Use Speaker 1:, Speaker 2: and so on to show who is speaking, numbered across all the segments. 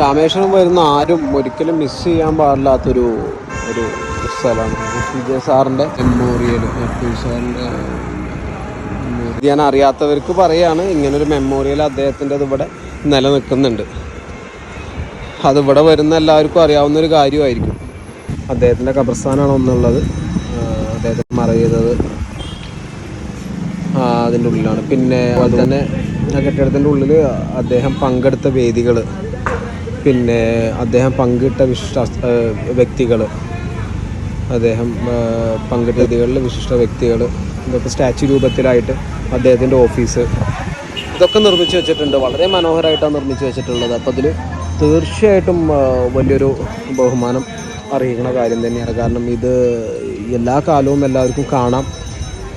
Speaker 1: രാമേശ്വരം വരുന്ന ആരും ഒരിക്കലും മിസ് ചെയ്യാൻ പാടില്ലാത്തൊരു ഒരു സ്ഥലമാണ്. ജെ സാറിന്റെ മെമ്മോറിയൽ പി സാറിന്റെ ഞാൻ അറിയാത്തവർക്ക് പറയാണ് ഇങ്ങനൊരു മെമ്മോറിയൽ അദ്ദേഹത്തിന്റെ ഇവിടെ നിലനിൽക്കുന്നുണ്ട്. അതിവിടെ വരുന്ന എല്ലാവർക്കും അറിയാവുന്ന ഒരു കാര്യമായിരിക്കും. അദ്ദേഹത്തിന്റെ കബർസ്ഥാനാണ് ഒന്നുള്ളത്. അദ്ദേഹത്തെ മറവ് അതിന്റെ ഉള്ളിലാണ്. പിന്നെ അതുപോലെ തന്നെ ആ കെട്ടിടത്തിന്റെ ഉള്ളിൽ അദ്ദേഹം പങ്കെടുത്ത വേദികൾ പിന്നെ അദ്ദേഹം പങ്കിട്ട വിശിഷ്ട വ്യക്തികൾ അദ്ദേഹം പങ്കിട്ട വേദികളിൽ വിശിഷ്ട വ്യക്തികൾ ഇതൊക്കെ സ്റ്റാച്യു രൂപത്തിലായിട്ട് അദ്ദേഹത്തിന്റെ ഓഫീസ്. ഇതൊക്കെ നിർമ്മിച്ച് വെച്ചിട്ടുണ്ട്. വളരെ മനോഹരമായിട്ടാണ് നിർമ്മിച്ച് വെച്ചിട്ടുള്ളത്. അപ്പോൾ അതിൽ തീർച്ചയായിട്ടും വലിയൊരു ബഹുമാനം അറിയിക്കുന്ന കാര്യം തന്നെയാണ്. കാരണം ഇത് എല്ലാ കാലവും എല്ലാവർക്കും കാണാം.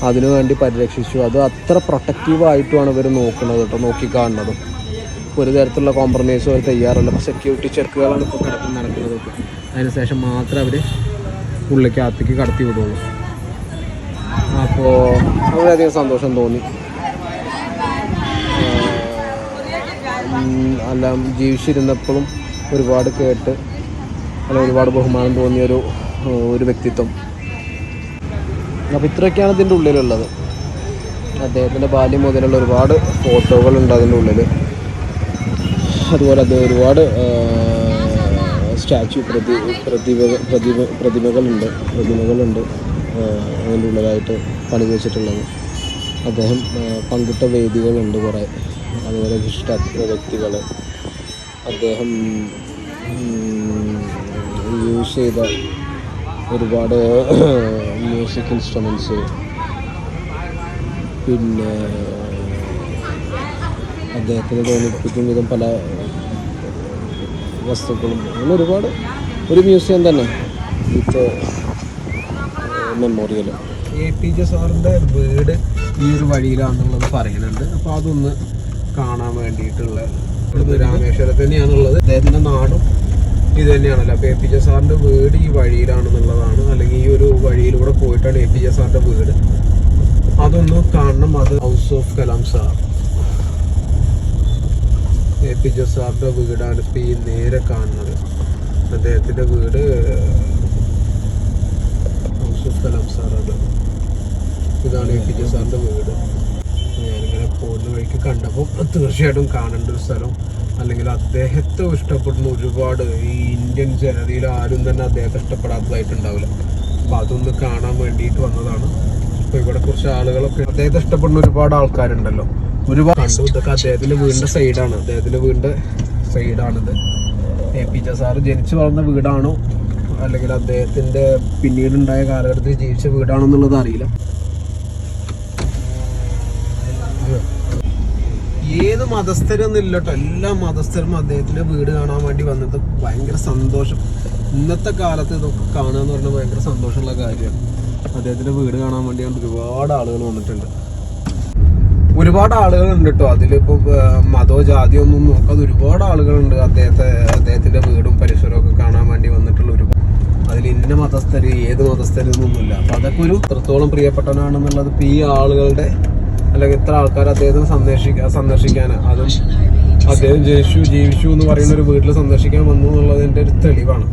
Speaker 1: അതിനുവേണ്ടി പരിരക്ഷിച്ചു. അത് അത്ര പ്രൊട്ടക്റ്റീവായിട്ടുമാണ് ഇവർ നോക്കുന്നത് കേട്ടോ നോക്കിക്കാണുന്നതും. ഒരു തരത്തിലുള്ള കോംപ്രമൈസും അവർ തയ്യാറല്ല. അപ്പോൾ സെക്യൂരിറ്റി ചെക്കുകളാണ് ഇപ്പോൾ കിടക്കുന്ന നടക്കുന്നത്. അതിനുശേഷം മാത്രമേ അവർ ഉള്ളിലേക്ക് അകത്തേക്ക് കടത്തി വിടുള്ളൂ. അപ്പോൾ വളരെയധികം സന്തോഷം തോന്നി. അല്ല ജീവിച്ചിരുന്നപ്പോഴും ഒരുപാട് കേട്ട് അല്ല ഒരുപാട് ബഹുമാനം തോന്നിയൊരു ഒരു വ്യക്തിത്വം. അപ്പോൾ ഇത്രയൊക്കെയാണ് ഇതിന്റെ ഉള്ളിലുള്ളത്. അദ്ദേഹത്തിന്റെ ബാല്യം മുതലുള്ള ഒരുപാട് ഫോട്ടോകളുണ്ട് അതിന്റെ ഉള്ളിൽ അതുപോലെ അത് ഒരുപാട് സ്റ്റാച്യു പ്രതി പ്രതിഭ പ്രതിഭ പ്രതിമകളുണ്ട് പ്രതിമകളുണ്ട് അതിന്റെ ഉള്ളിലായിട്ട് പണി വെച്ചിട്ടുള്ളത് അദ്ദേഹം പങ്കിട്ട വേദികളുണ്ട് കുറേ. അതുപോലെ വിശിഷ്ട വ്യക്തികൾ അദ്ദേഹം യൂസ് ചെയ്ത ഒരുപാട് മ്യൂസിക് ഇൻസ്ട്രുമെന്റ്സ് പിന്നെ അദ്ദേഹത്തിന് തോന്നിപ്പിക്കും വിധം പല വസ്തുക്കളും. അങ്ങനെ ഒരുപാട് ഒരു മ്യൂസിയം തന്നെ with memorial A P J സാറിന്റെ വീട് ഈ ഒരു വഴിയിലാണെന്നുള്ളത് പറയുന്നുണ്ട്. അപ്പോൾ അതൊന്ന് കാണാൻ വേണ്ടിയിട്ടുള്ള രാമേശ്വരത്ത് തന്നെയാണുള്ളത്. അദ്ദേഹത്തിന്റെ നാടും ഇത് തന്നെയാണല്ലോ. അപ്പോൾ എ പി ജെ സാറിന്റെ വീട് ഈ വഴിയിലാണെന്നുള്ളതാണ്. അല്ലെങ്കിൽ ഈ ഒരു വഴിയിലൂടെ പോയിട്ടാണ് എ പി ജെ സാറിന്റെ വീട്. അതൊന്ന് കാണണം. അത് house of Kalam sir A P J സാറിന്റെ വീടാണ് ഇപ്പം ഈ നേരെ കാണുന്നത്. അദ്ദേഹത്തിന്റെ വീട് സ്ഥലം സാറാണ്. ഇതാണ് എ പി ജെ സാറിന്റെ വീട്. ഞാനിങ്ങനെ പോകുന്ന വഴിക്ക് കണ്ടപ്പോൾ തീർച്ചയായിട്ടും കാണേണ്ട ഒരു സ്ഥലം അല്ലെങ്കിൽ അദ്ദേഹത്തെ ഇഷ്ടപ്പെടുന്ന ഒരുപാട് ഈ ഇന്ത്യൻ ജനതയിൽ ആരും തന്നെ അദ്ദേഹത്തെ ഇഷ്ടപ്പെടാത്തതായിട്ടുണ്ടാവില്ല. അപ്പോൾ അതൊന്ന് കാണാൻ വേണ്ടിയിട്ട് വന്നതാണ്. ഇപ്പോൾ ഇവിടെ കുറച്ച് ആളുകളൊക്കെ അദ്ദേഹത്തെ ഇഷ്ടപ്പെടുന്ന ഒരുപാട് ആൾക്കാരുണ്ടല്ലോ. ഒരുപാട് കണ്ടു ഇതൊക്കെ അദ്ദേഹത്തിന്റെ വീടിന്റെ സൈഡാണ് അദ്ദേഹത്തിന്റെ വീടിന്റെ സൈഡാണിത് എ. പി. ജെ. സാറ് ജനിച്ചു വളർന്ന വീടാണോ? അല്ലെങ്കിൽ അദ്ദേഹത്തിന്റെ പിന്നീടുണ്ടായ കാലഘട്ടത്തിൽ ജീവിച്ച വീടാണോ എന്നുള്ളത് അറിയില്ല. ഏത് മതസ്ഥരെന്നില്ല കേട്ടോ എല്ലാ മതസ്ഥരും അദ്ദേഹത്തിന്റെ വീട് കാണാൻ വേണ്ടി വന്നിട്ട് ഭയങ്കര സന്തോഷം. ഇന്നത്തെ കാലത്ത് ഇതൊക്കെ കാണുക എന്ന് പറഞ്ഞാൽ ഭയങ്കര സന്തോഷമുള്ള കാര്യമാണ്. അദ്ദേഹത്തിന്റെ വീട് കാണാൻ വേണ്ടി ഒരുപാട് ആളുകൾ വന്നിട്ടുണ്ട്. ഒരുപാട് ആളുകളുണ്ട് കേട്ടോ അതിലിപ്പോ മതോ ജാതിയോ ഒന്നും നോക്കാതെ ഒരുപാട് ആളുകളുണ്ട് അദ്ദേഹത്തെ അദ്ദേഹത്തിന്റെ വീടും പരിസരവും ഒക്കെ കാണാൻ വേണ്ടി വന്നിട്ടുള്ള ഒരുപാട് അതിൽ ഇന്ന മതസ്ഥര് ഏത് മതസ്ഥര് എന്നൊന്നുമില്ല. അപ്പൊ അതൊക്കെ ഒരു എത്രത്തോളം പ്രിയപ്പെട്ടവനാണെന്നുള്ളത് ഇപ്പൊ ഈ ആളുകളുടെ അല്ലെങ്കിൽ ഇത്ര ആൾക്കാർ അദ്ദേഹത്തെ സന്ദർശിക്കാൻ സന്ദർശിക്കാൻ അതും അദ്ദേഹം ജയിച്ചു ജീവിച്ചു എന്ന് പറയുന്ന ഒരു വീട്ടിൽ സന്ദർശിക്കാൻ വന്നു എന്നുള്ളതിന്റെ ഒരു തെളിവാണ്.